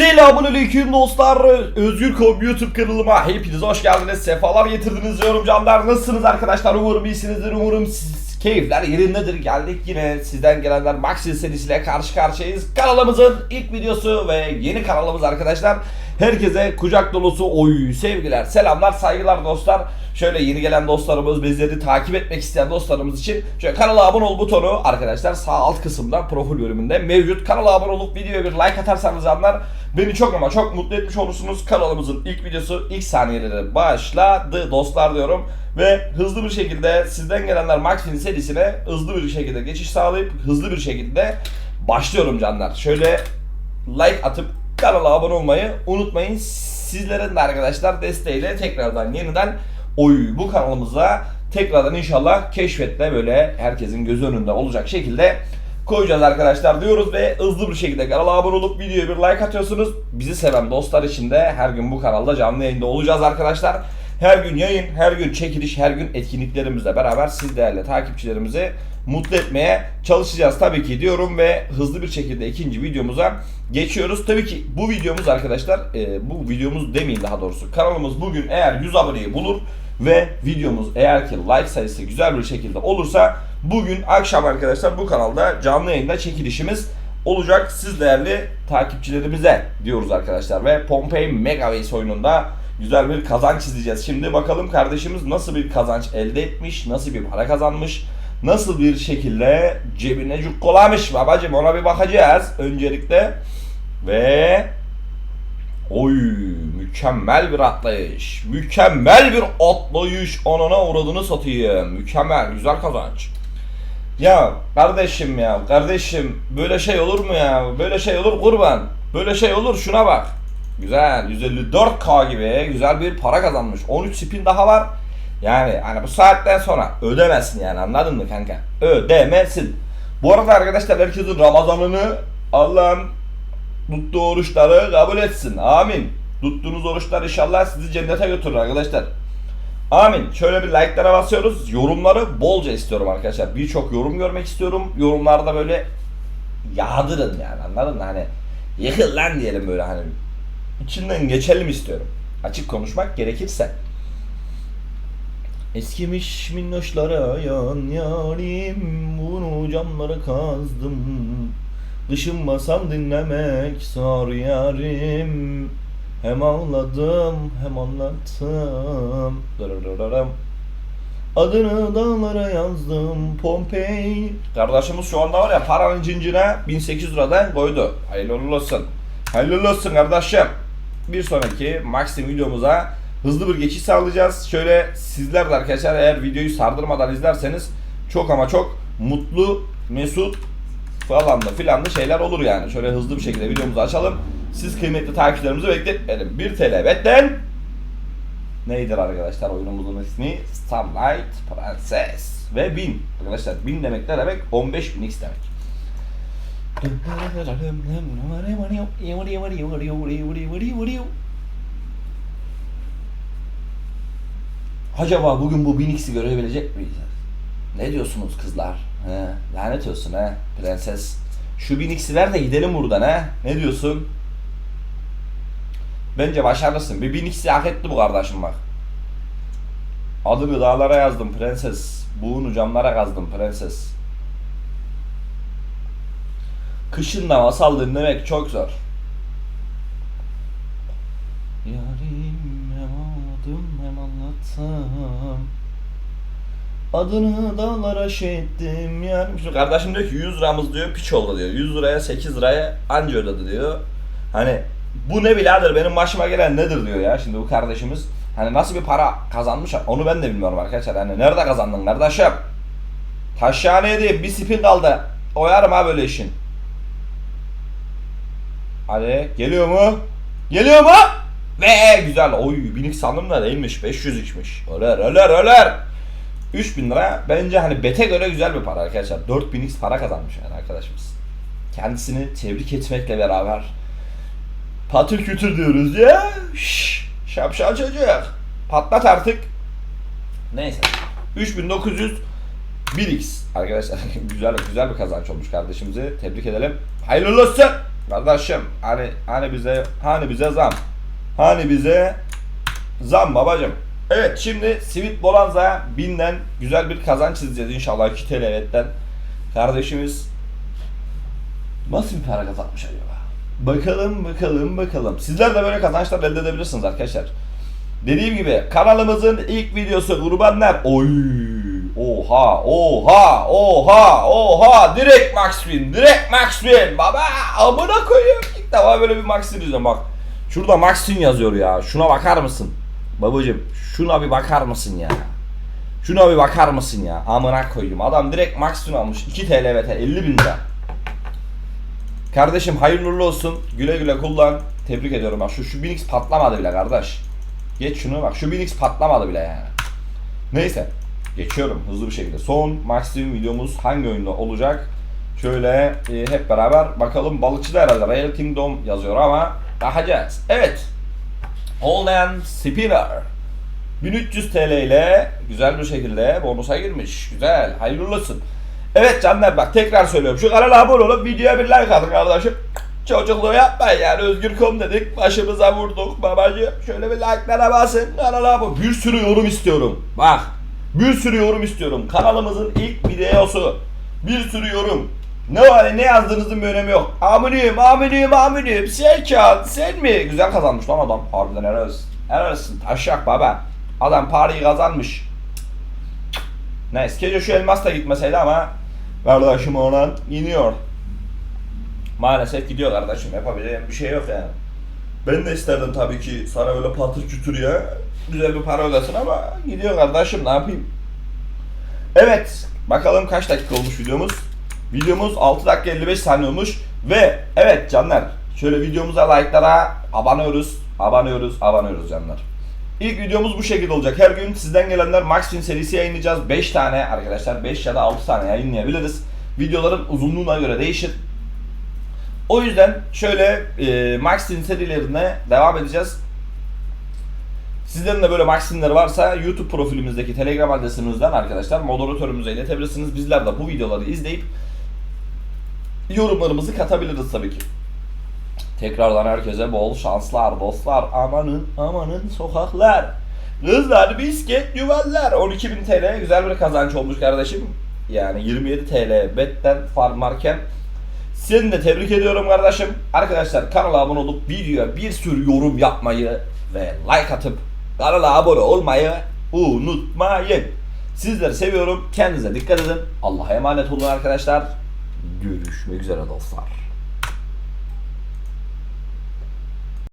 Selamünaleyküm dostlar. Özgür.com YouTube kanalıma hepiniz hoş geldiniz. Sefalar getirdiniz diyorum canlar. Nasılsınız arkadaşlar? Umarım iyisinizdir. Umarım siz, keyifler yerindedir. Geldik yine sizden gelenler Maxi serisiyle karşı karşıyayız. Kanalımızın ilk videosu ve yeni kanalımız arkadaşlar. Herkese kucak dolusu oy sevgiler, selamlar, saygılar dostlar. Şöyle yeni gelen dostlarımız, bizleri takip etmek isteyen dostlarımız için şöyle kanala abone ol butonu arkadaşlar sağ alt kısımda profil bölümünde mevcut. Kanala abone olup videoya bir like atarsanız anlar beni çok ama çok mutlu etmiş olursunuz. Kanalımızın ilk videosu ilk saniyeleri başladı dostlar diyorum. Ve hızlı bir şekilde sizden gelenler Maxfin serisine hızlı bir şekilde geçiş sağlayıp hızlı bir şekilde başlıyorum canlar. Şöyle like atıp kanala abone olmayı unutmayın. Sizlerin de arkadaşlar desteğiyle tekrardan yeniden oy bu kanalımıza tekrardan inşallah keşfetle böyle herkesin gözü önünde olacak şekilde koyacağız arkadaşlar diyoruz ve hızlı bir şekilde kanala abone olup videoya bir like atıyorsunuz. Bizi seven dostlar için de her gün bu kanalda canlı yayında olacağız arkadaşlar. Her gün yayın, her gün çekiliş, her gün etkinliklerimizle beraber siz değerli takipçilerimizi mutlu etmeye çalışacağız tabii ki diyorum ve hızlı bir şekilde ikinci videomuza geçiyoruz. Tabii ki bu videomuz arkadaşlar, e, bu videomuz demeyeyim daha doğrusu. Kanalımız bugün eğer 100 aboneyi bulur ve videomuz eğer ki like sayısı güzel bir şekilde olursa bugün akşam arkadaşlar bu kanalda canlı yayında çekilişimiz olacak. Siz değerli takipçilerimize diyoruz arkadaşlar ve Pompei Megaways oyununda güzel bir kazanç çizeceğiz. Şimdi bakalım kardeşimiz nasıl bir kazanç elde etmiş, nasıl bir para kazanmış, nasıl bir şekilde cebine cukkolamış babacım ona bir bakacağız öncelikle. Ve oy mükemmel bir atlayış, mükemmel bir atlayış anana uğradığını satayım. Mükemmel, güzel kazanç. Ya kardeşim ya kardeşim böyle şey olur mu ya? Böyle şey olur kurban. Böyle şey olur şuna bak. Güzel 154k gibi güzel bir para kazanmış. 13 spin daha var. Yani hani bu saatten sonra ödemezsin yani anladın mı kanka? Ödemezsin. Bu arada arkadaşlar herkesin Ramazanını Allah'ım tuttuğu oruçları kabul etsin. Amin. Tuttuğunuz oruçlar inşallah sizi cennete götürür arkadaşlar. Amin. Şöyle bir like'lara basıyoruz. Yorumları bolca istiyorum arkadaşlar. Birçok yorum görmek istiyorum. Yorumlarda böyle yağdırın yani anladın mı? Hani yıkıl lan diyelim böyle hani. İçinden geçelim istiyorum. Açık konuşmak gerekirse. Eskimiş minnoşlara yan yarim Bunu camlara kazdım. Dışınmasam dinlemek zor yarim. Hem ağladım hem anlattım. Dırırırırım. Adını dağlara yazdım Pompei. Kardeşimiz şu anda var ya paranın cincine 1800 liradan koydu. Hayırlı olsun. Hayırlı olsun kardeşim Bir sonraki Maxim videomuza hızlı bir geçiş sağlayacağız. Şöyle sizler de arkadaşlar eğer videoyu sardırmadan izlerseniz çok ama çok mutlu, mesut falan da filan da şeyler olur yani. Şöyle hızlı bir şekilde videomuzu açalım. Siz kıymetli takipçilerimizi bekletmeyelim. 1 TL betten neydir arkadaşlar oyunumuzun ismi? Starlight Princess ve 1000. Arkadaşlar 1000 demek ne demek? 15 bin x demek. Acaba bugün bu 1000x'i görebilecek miyiz? Ne diyorsunuz kızlar? He, lanet olsun he prenses. Şu 1000x'i ver de gidelim buradan he. Ne diyorsun? Bence başarırsın. Bir 1000x'i hak etti bu kardeşim bak. Adını dağlara yazdım prenses. Buğunu camlara kazdım prenses. Kışın da masal dinlemek çok zor. Yarim hem ağladım hem anlattım. Adını dağlara şey ettim yarim. Şimdi kardeşim diyor ki 100 liramız diyor piç oldu diyor. 100 liraya 8 liraya anca ödedi diyor. Hani bu ne birader benim başıma gelen nedir diyor ya şimdi bu kardeşimiz. Hani nasıl bir para kazanmış onu ben de bilmiyorum arkadaşlar. Hani nerede kazandın kardeşim? Taşhaneye değil bir spin kaldı. Oyarım ha böyle işin. Hadi geliyor mu? Geliyor mu? Ve güzel. Oy binik sandım da değilmiş. 500 içmiş. Öler öler öler. 3000 lira bence hani bete göre güzel bir para arkadaşlar. 4000x para kazanmış yani arkadaşımız. Kendisini tebrik etmekle beraber patır kütür diyoruz ya. Şş, şapşal çocuk. Patlat artık. Neyse. 3900 1x arkadaşlar güzel güzel bir kazanç olmuş kardeşimizi tebrik edelim. Hayırlı olsun. Kardeşim hani hani bize hani bize zam. Hani bize zam babacım. Evet şimdi Sweet Bonanza'ya binden güzel bir kazanç çizeceğiz inşallah 2 TL. Kardeşimiz nasıl bir para kazanmış acaba? Bakalım bakalım bakalım. Sizler de böyle kazançlar elde edebilirsiniz arkadaşlar. Dediğim gibi kanalımızın ilk videosu kurbanlar. Oy! Oha! Oha! Oha! Oha! Direkt Max Win! Direkt Max Win! Baba! Amına koyayım. İlk defa böyle bir Max Win bak. Şurada Max Win yazıyor ya. Şuna bakar mısın? Babacım şuna bir bakar mısın ya? Şuna bir bakar mısın ya? Amına koyayım. Adam direkt Max Win almış. 2 TL evet 50 bin lira. Kardeşim hayırlı olsun. Güle güle kullan. Tebrik ediyorum bak. Şu, şu 1000x patlamadı bile kardeş. Geç şunu bak. Şu 1000x patlamadı bile yani. Neyse. Geçiyorum hızlı bir şekilde. Son Maxim videomuz hangi oyunda olacak? Şöyle e, hep beraber bakalım. Balıkçıda herhalde Royal Kingdom yazıyor ama bakacağız. Evet. Holden Spinner. 1300 TL ile güzel bir şekilde bonusa girmiş. Güzel. Hayırlı olsun. Evet canlar bak tekrar söylüyorum. Şu kanala abone olup videoya bir like atın kardeşim. Çocukluğu yapmayın yani özgür.com dedik. Başımıza vurduk babacığım. Şöyle bir like'lara basın. Kanala abone. Bir sürü yorum istiyorum. Bak. Bir sürü yorum istiyorum. Kanalımızın ilk videosu. Bir sürü yorum. Ne var ne yazdığınızın bir önemi yok. Aminim, aminim, aminim. Serkan, sen mi? Güzel kazanmış lan adam. Harbiden helal olsun. Helal olsun. Taşak baba. Adam parayı kazanmış. Neyse keşke şu elmas da gitmeseydi ama kardeşim olan iniyor. Maalesef gidiyor kardeşim yapabileceğim bir şey yok yani. Ben de isterdim tabii ki sana böyle patır kütür ya güzel bir para ödesin ama gidiyor kardeşim ne yapayım. Evet bakalım kaç dakika olmuş videomuz. Videomuz 6 dakika 55 saniye olmuş ve evet canlar şöyle videomuza like'lara abanıyoruz, abanıyoruz, abanıyoruz canlar. İlk videomuz bu şekilde olacak. Her gün sizden gelenler Maxim serisi yayınlayacağız. 5 tane arkadaşlar 5 ya da 6 tane yayınlayabiliriz. Videoların uzunluğuna göre değişir. O yüzden şöyle e, Maxim serilerine devam edeceğiz. Sizlerin de böyle Maxim'leri varsa YouTube profilimizdeki Telegram adresimizden arkadaşlar moderatörümüze iletebilirsiniz. Bizler de bu videoları izleyip yorumlarımızı katabiliriz tabii ki. Tekrardan herkese bol şanslar dostlar. Amanın amanın sokaklar. Kızlar bisket yuvarlar. 12.000 TL güzel bir kazanç olmuş kardeşim. Yani 27 TL betten farm varken seni de tebrik ediyorum kardeşim. Arkadaşlar kanala abone olup videoya bir sürü yorum yapmayı ve like atıp kanala abone olmayı unutmayın. Sizleri seviyorum. Kendinize dikkat edin. Allah'a emanet olun arkadaşlar. Görüşmek üzere dostlar.